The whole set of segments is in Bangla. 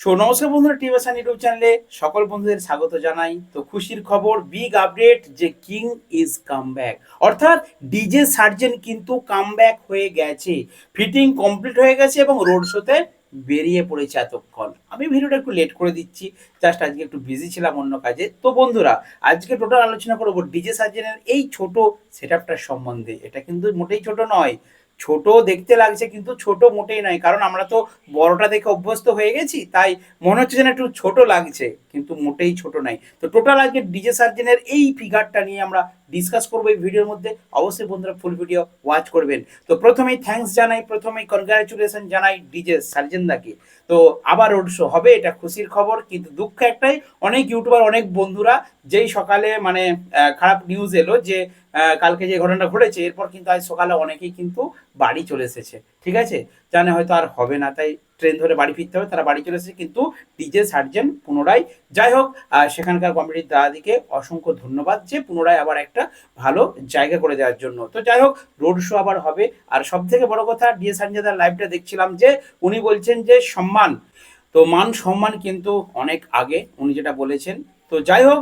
সো নমস্কার বন্ধুরা টিভাসান ইউটিউব চ্যানেলে সকল বন্ধুদের স্বাগত জানাই। তো খুশির খবর বিগ আপডেট যে কিং ইজ কাম ব্যাক অর্থাৎ ডিজে সার্জেন কিন্তু কাম ব্যাক হয়ে গেছে। ফিটিং কমপ্লিট হয়ে গেছে এবং রোড শোতে বেরিয়ে পড়েছে এতক্ষণ। আমি ভিডিওটা একটু লেট করে দিচ্ছি জাস্ট আজকে একটু বিজি ছিলাম অন্য কাজে। তো বন্ধুরা, আজকে টোটাল আলোচনা করব ডিজে সার্জেনের এই ছোট সেট সম্বন্ধে। এটা কিন্তু মোটেই ছোট নয় ছোট দেখতে লাগছে কিন্তু ছোট মোটেই নয়, কারণ আমরা তো বড়টা দেখে অভ্যস্ত হয়ে গেছি, তাই মনে হচ্ছে যেন একটু ছোট লাগছে। কিন্তু মোটেই ছোট নাই। তো টোটাল আজকে ডিজে সার্জেনের এই ফিগারটা নিয়ে আমরা ডিসকাস করব এই ভিডিওর মধ্যে। অবশ্যই বন্ধুরা ফুল ভিডিও ওয়াচ করবেন। তো প্রথমেই থ্যাঙ্কস জানাই, প্রথমেই কনগ্রাচুলেশন জানাই ডিজে সার্জেনদাকে তো আবার রোড শো হবে, এটা খুশির খবর, কিন্তু দুঃখ একটাই, অনেক ইউটিউবার অনেক বন্ধুরা যেই সকালে মানে খারাপ নিউজ এলো যে কালকে যে ঘটনাটা ঘটেছে, এরপর কিন্তু আজ সকালে অনেকেই কিন্তু বাড়ি চলে এসেছে। ঠিক আছে? জানে হয়তো আর হবে না, তাই ট্রেন ধরে বাড়ি ফিরতে হবে, তারা বাড়ি চলে এসেছে, কিন্তু ডিজে সার্জেন পুনরায়, যাই হোক সেখানকার কমিটির দাদাদিকে অসংখ্য ধন্যবাদ যে পুনরায় আবার একটা ভালো জায়গা করে দেওয়ার জন্য। তো যাই হোক রোড শো আবার হবে। আর সব থেকে বড় কথা ডিএ সার্জেদার লাইভটা দেখছিলাম যে উনি বলছেন যে সম্মান। তো মান সম্মান কিন্তু অনেক আগে উনি যেটা বলেছেন। তো যাই হোক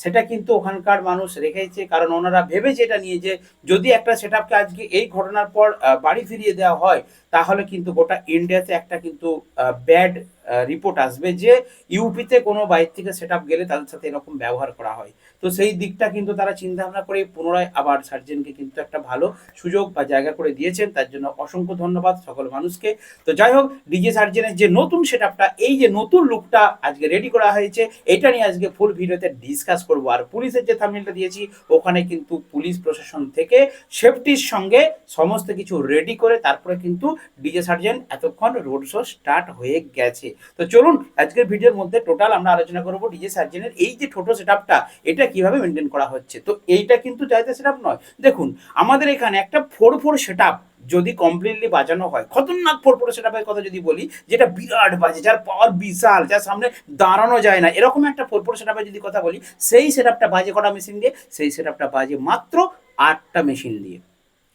সেটা কিন্তু ওখানকার মানুষ রেখেছে, কারণ ওনারা ভেবেছে এটা নিয়ে যে যদি একটা সেট আজকে এই ঘটনার পর বাড়ি ফিরিয়ে দেওয়া হয়, তাহলে কিন্তু গোটা ইন্ডিয়াতে একটা কিন্তু ব্যাড রিপোর্ট আসবে যে ইউপিতে কোনো বাইর থেকে সেট গেলে তাদের সাথে এরকম ব্যবহার করা হয়। তো সেই দিকটা কিন্তু তারা চিন্তা ভাবনা করে পুনরায় আবার সার্জেনকে কিন্তু একটা ভালো সুযোগ বা জায়গা করে দিয়েছেন, তার জন্য অসংখ্য ধন্যবাদ সকল মানুষকে। তো যাই হোক ডিজে সার্জেনের যে নতুন সেট এই যে নতুন লুকটা আজকে রেডি করা হয়েছে, এটা নিয়ে আজকে ফুল ভিডিওতে ডিসকাস করব। আর পুলিশের যে থামনেলটা দিয়েছি, ওখানে কিন্তু পুলিশ প্রশাসন থেকে সেফটির সঙ্গে সমস্ত কিছু রেডি করে তারপরে কিন্তু ডিজে সার্জেন এতক্ষণ রোড শো স্টার্ট হয়ে গেছে। তো চলুন, আজকের ভিডিওর মধ্যে টোটাল আমরা আলোচনা করব ডিজে সার্জেনের এই যে ছোট সেট এটা কীভাবে মেনটেন করা হচ্ছে? তো এইটা কিন্তু চাইতে সেট নয়। দেখুন, আমাদের এখানে একটা ফোর ফোর সেট যদি কমপ্লিটলি বাজানো হয়, খতরনাক ফোর ফোর সেটা কথা যদি বলি, যেটা বিরাট বাজে, যার পাওয়ার বিশাল, যার সামনে দাঁড়ানো যায় না, এরকম একটা ফোর ফোর সেটা যদি কথা বলি, সেই সেট বাজে কটা মেশিন দিয়ে? সেই সেটআপটা বাজে মাত্র আটটা মেশিন দিয়ে।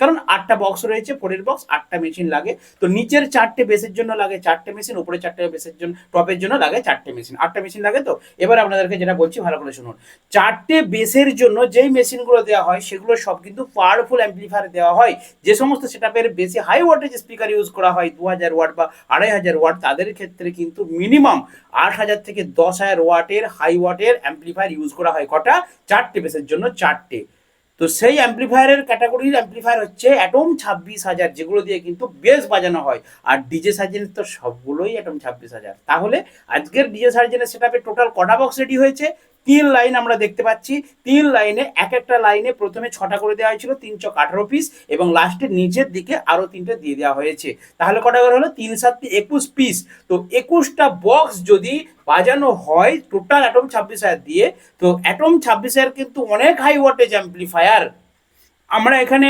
কারণ আটটা বক্স রয়েছে ফোরের বক্স আটটা মেশিন লাগে। তো নিচের চারটে বেসের জন্য লাগে চারটে মেশিন উপরে চারটে বেসের জন্য টপের জন্য লাগে চারটে মেশিন আটটা মেশিন লাগে তো? এবার আপনাদেরকে যেটা বলছি, ভালো করে শুনুন। চারটে বেসের জন্য যেই মেশিনগুলো দেওয়া হয়, সেগুলো সব কিন্তু পাওয়ারফুল অ্যাম্পলিফায়ার দেওয়া হয়। যে সমস্ত সেটআপের বেশি হাই ওয়াটেজ স্পিকার ইউজ করা হয় দু হাজার ওয়াট বা আড়াই হাজার ওয়াট তাদের ক্ষেত্রে কিন্তু মিনিমাম আট হাজার থেকে দশ হাজার ওয়াটের হাই ওয়াটের অ্যাম্পলিফায়ার ইউজ করা হয়। কটা? চারটে বেসের জন্য চারটে। তো সেই অ্যাম্প্লিফায়ারের ক্যাটাগরির অ্যাম্প্লিফায়ার হচ্ছে অ্যাটম ছাব্বিশ হাজার, যেগুলো দিয়ে কিন্তু বেশ বাজানো হয়। আর ডিজে সার্জেনের তো সবগুলোই অ্যাটম ছাব্বিশ হাজার। তাহলে আজকের ডিজে সার্জেনের সেটা টোটাল কটা বক্স রেডি হয়েছে? তিন লাইন আমরা দেখতে পাচ্ছি। তিন লাইনে এক একটা লাইনে প্রথমে ছটা করে দেওয়া হয়েছিল, তিন চক আঠারো পিস এবং লাস্টের নিচের দিকে আরও তিনটে দিয়ে দেওয়া হয়েছে। তাহলে কটা করে হলো? তিন, সাত একুশ পিস তো একুশটা বক্স যদি বাজানো হয় টোটাল অ্যাটম ছাব্বিশ হাজার দিয়ে, তো অ্যাটম ছাব্বিশ হাজার কিন্তু অনেক হাই ওয়াটেজ অ্যাম্পলিফায়ার আমরা এখানে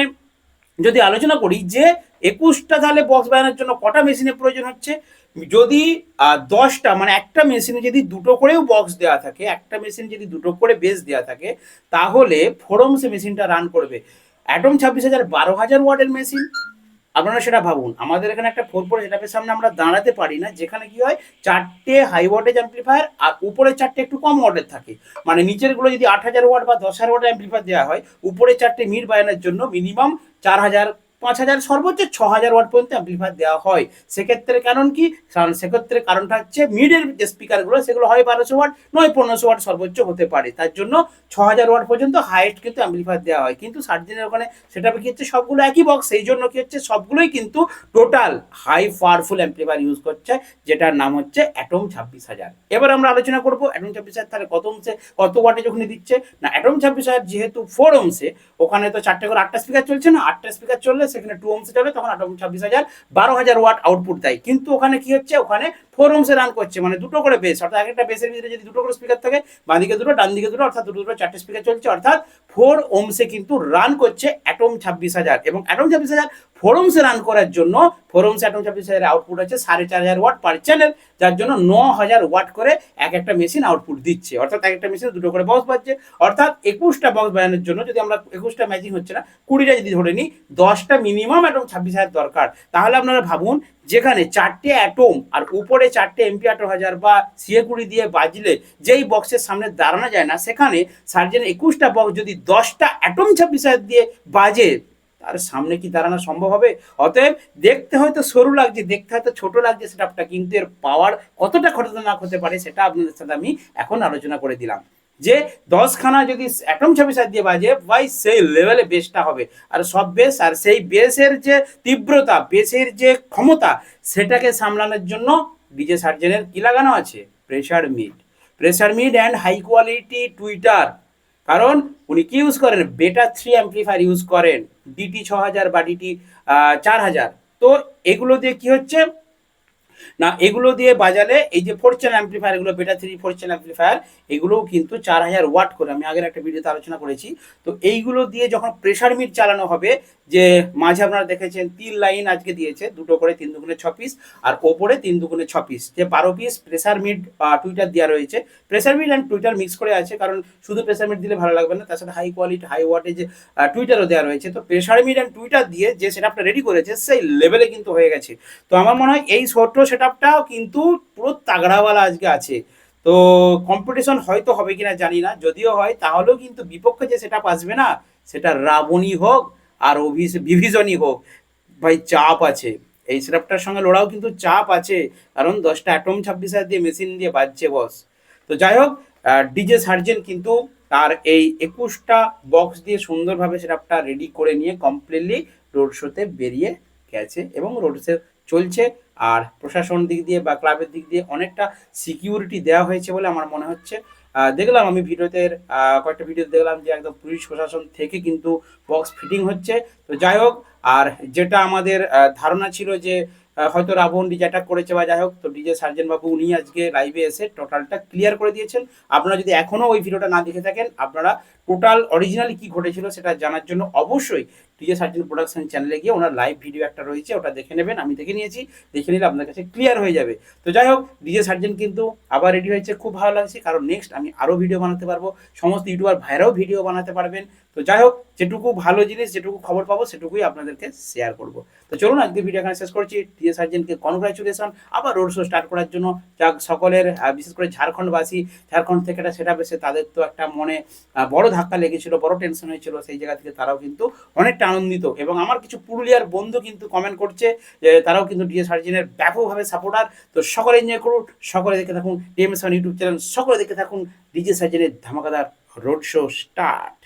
যদি আলোচনা করি যে একুশটা তাহলে বক্স বাজানোর জন্য কটা মেশিনের প্রয়োজন হচ্ছে? যদি দশটা মানে একটা মেশিনে যদি দুটো করেও বক্স দেওয়া থাকে, একটা মেশিন যদি দুটো করে বেস দেওয়া থাকে, তাহলে ফোরম সে মেশিনটা রান করবে। অ্যাটম ছাব্বিশ হাজার বারো হাজার ওয়াটের মেশিন আপনারা সেটা ভাবুন। আমাদের এখানে একটা ফোর ফোর সেটাপের সামনে আমরা দাঁড়াতে পারি না। যেখানে কি হয়, চারটে হাই ওয়াটেজ অ্যাম্পলিফায়ার আর উপরের চারটে একটু কম ওয়াটের থাকে। মানে নিচেরগুলো যদি আট হাজার ওয়াট বা দশ হাজার ওয়াট অ্যাম্পলিফায়ার দেওয়া হয়, উপরে চারটে মিড বায়ানোর জন্য মিনিমাম চার হাজার পাঁচ হাজার, সর্বোচ্চ ছ হাজার ওয়াট পর্যন্ত অ্যাম্পলিফায়ার দেওয়া হয়। সেক্ষেত্রে কারণ কি? কারণ সেক্ষেত্রে কারণটা হচ্ছে মিডের যে স্পিকারগুলো সেগুলো হয় বারোশো ওয়াট নয় পনেরোশো ওয়াট সর্বোচ্চ হতে পারে। তার জন্য ছ হাজার ওয়াট পর্যন্ত হাইয়েস্ট কিন্তু অ্যাম্পলিফায়ার দেওয়া হয়। কিন্তু সার্জেনের ওখানে সেটা কি হচ্ছে? সবগুলো একই বক্স সেই জন্য কি হচ্ছে? সবগুলোই কিন্তু total high powerful amplifier use করছে, যেটার নাম হচ্ছে অ্যাটম ছাব্বিশ হাজার। এবার আমরা আলোচনা করব অ্যাটম ছাব্বিশ হাজার তাহলে কত অংশে, কত ওয়াটে যখন দিচ্ছে? না অ্যাটম ছাব্বিশ হাজার যেহেতু ফোর অংশে, ওখানে তো চারটে করে আটটা স্পিকার চলছে না? আটটা স্পিকার চললে সেখানে টু ওমস চলে তখন আট ছাব্বিশ হাজার, বারো হাজার ওয়াট আউটপুট দেয়। কিন্তু ওখানে কি হচ্ছে? ওখানে ফোর অংশে রান করছে মানে দুটো করে বেস অর্থাৎ এক একটা বেসের ভিতরে যদি দুটো করে স্পিকার থাকে বাঁ দিকে দুটো ডান দিকে দুটো, অর্থাৎ দুটো দুটো, চারটে স্পিকার চলছে, অর্থাৎ ফোর ওমসে কিন্তু রান করছে অ্যাটম ছাব্বিশ হাজার। এবং অ্যাটম ছাব্বিশ হাজার ফোরামসে রান করার জন্য ফোরামস অ্যাটম ছাব্বিশের আউটপুট আছে সাড়ে চার হাজার ওয়াট পার চ্যানেল যার জন্য ন হাজার ওয়াট করে এক একটা মেশিন আউটপুট দিচ্ছে। অর্থাৎ এক একটা মেশিন দুটো করে বক্স বাজছে। অর্থাৎ একুশটা বক্স বানানোর জন্য যদি আমরা একুশটা ম্যাচিং হচ্ছে না, কুড়িটা যদি ধরে নিই, দশটা মিনিমাম অ্যাটম ছাব্বিশ হাজার দরকার। তাহলে আপনারা ভাবুন, যেখানে চারটে অ্যাটম আর উপরে চারটে এমপি আঠারো হাজার বা সিএ কুড়ি দিয়ে বাজলে, যেই বক্সের সামনে দাঁড়ানো যায় না, সেখানে সার্জেন একুশটা বক্স যদি দশটা অ্যাটম ছাব্বিশ হাজার দিয়ে বাজে তার সামনে কি দাঁড়ানো সম্ভব হবে? অতএব দেখতে হয়তো সরু লাগছে, দেখতে হয়তো ছোট লাগছে সেটআপটা কিন্তু এর পাওয়ার কতটা খতরনাক হতে পারে সেটা আপনাদের সাথে আমি এখন আলোচনা করে দিলাম। যে দশখানা যদি অ্যাটম ছবি হাজার দিয়ে বাজে ভাই সেই লেভেলে বেসটা হবে। আর সব বেস আর সেই বেসের যে তীব্রতা বেসের যে ক্ষমতা, সেটাকে সামলানোর জন্য ডিজে সার্জেনের কি লাগানো আছে? Pressure mid pressure mid and high quality tweeter কারণ উনি কি ইউজ করেন? বেটা থ্রি অ্যাম্পলিফায়ার ইউজ করেন ডিটি ছ হাজার বা ডিটি চার হাজার। তো এগুলো দিয়ে কি হচ্ছে? না, এগুলো দিয়ে বাজালে এই যে ফোর চ্যানেল অ্যাম্পলিফায়ার এগুলো বেটা থ্রি ফোর চ্যানেল অ্যাম্পলিফায়ার এগুলোও কিন্তু চার হাজার ওয়াট করে। আমি আগের একটা ভিডিওতে আলোচনা করেছি। তো এইগুলো দিয়ে যখন প্রেশার মিট চালানো হবে, যে মাঝে আপনারা দেখেছেন তিন লাইন আজকে দিয়েছে, দুটো করে তিন দুগুণে ছ পিস আর ওপরে তিন দুগুণে ছ পিস যে বারো পিস প্রেশার মিট টুইটার দেওয়া রয়েছে। Pressure mid and tweeter mix করে আছে, কারণ শুধু প্রেশার মিট দিলে ভালো লাগবে না, তার সাথে হাই কোয়ালিটি হাই ওয়াটেজ টুইটারও দেওয়া রয়েছে। তো প্রেশার মিট অ্যান্ড টুইটার দিয়ে যে সেটআপটা রেডি করেছে সেই লেভেলে কিন্তু হয়ে গেছে। তো আমার মনে হয় এই ছোট্ট সেটআপটাও কিন্তু পুরো তাগড়াওয়ালা আজকে আছে। তো কম্পিটিশন হয়তো হবে কিনা জানি না, যদিও হয়, তাহলেও কিন্তু বিপক্ষে যে সেটআপ আসবে না, সেটা রাবণই হোক আর বিভিজনই হোক, ভাই চাপ আছে। এই সেটআপটার সঙ্গে লড়াও কিন্তু চাপ আছে, কারণ দশটা অ্যাটম ছাব্বিশ হাজার দিয়ে মেশিন দিয়ে বাজছে বস তো যাই হোক ডিজে সার্জেন কিন্তু তার এই একুশটা বক্স দিয়ে সুন্দরভাবে সেটআপটা রেডি করে নিয়ে কমপ্লিটলি রোড শোতে বেরিয়ে গেছে এবং রোড শো চলছে। আর প্রশাসন দিক দিয়ে বা ক্লাবের দিক দিয়ে অনেকটা সিকিউরিটি দেওয়া হয়েছে বলে আমার মনে হচ্ছে। দেখলাম আমি ভিডিওতে কয়েকটা ভিডিও দেখলাম যে একদম পুলিশ প্রশাসন থেকে কিন্তু বক্স ফিটিং হচ্ছে। তো যাই হোক, আর যেটা আমাদের ধারণা ছিল যে হয়তো রাবণ ডিজে অ্যাটাক করেছে বা যাই হোক, তো ডিজে সার্জেন বাবু উনি আজকে লাইভে এসে টোটালটা ক্লিয়ার করে দিয়েছেন। আপনারা যদি এখনও ওই ভিডিওটা না দেখে থাকেন, আপনারা টোটাল অরিজিনালি কি ঘটেছিল সেটা জানার জন্য অবশ্যই ডিজে সার্জেন প্রোডাকশন চ্যানেলে গিয়ে ওনার লাইভ ভিডিও একটা রয়েছে, ওটা দেখে নেবেন, আমি দেখে নিয়েছি, দেখে নিলে আপনার কাছে ক্লিয়ার হয়ে যাবে। তো যাই হোক ডিজে সার্জেন কিন্তু আবার রেডি হয়েছে, খুব ভালো লাগছে, কারণ নেক্সট আমি আরও ভিডিও বানাতে পারব, সমস্ত ইউটিউবার ভাইরাও ভিডিও বানাতে পারবেন। তো যাই হোক, যেটুকু ভালো জিনিস, যেটুকু খবর পাবো, সেটুকুই আপনাদেরকে শেয়ার করব। তো চলুন, আজকে ভিডিও এখানে শেষ করছি। ডিজে সার্জেনকে কনগ্রাচুলেশন আবার রোড শো স্টার্ট করার জন্য যাক, সকলের বিশেষ করে ঝাড়খণ্ডবাসী, ঝাড়খণ্ড থেকে এটা সেটা বেশি তাদের তো একটা মনে বড় ধাক্কা লেগেছিল, বড় টেনশন হয়েছিল সেই জায়গা থেকে তারাও কিন্তু অনেকটা আনন্দিত। এবং আমার কিছু পুরুলিয়ার বন্ধু কিন্তু কমেন্ট করছে যে তারাও কিন্তু ডিএস সার্জেনের ব্যাপকভাবে সাপোর্টার তো সকলে এনজয় করুন, সকলে দেখে থাকুন ডিএমএস ইউটিউব চ্যানেল সকলে দেখে থাকুন ডিজে সার্জেনের ধামাকাদার রোড শো স্টার্ট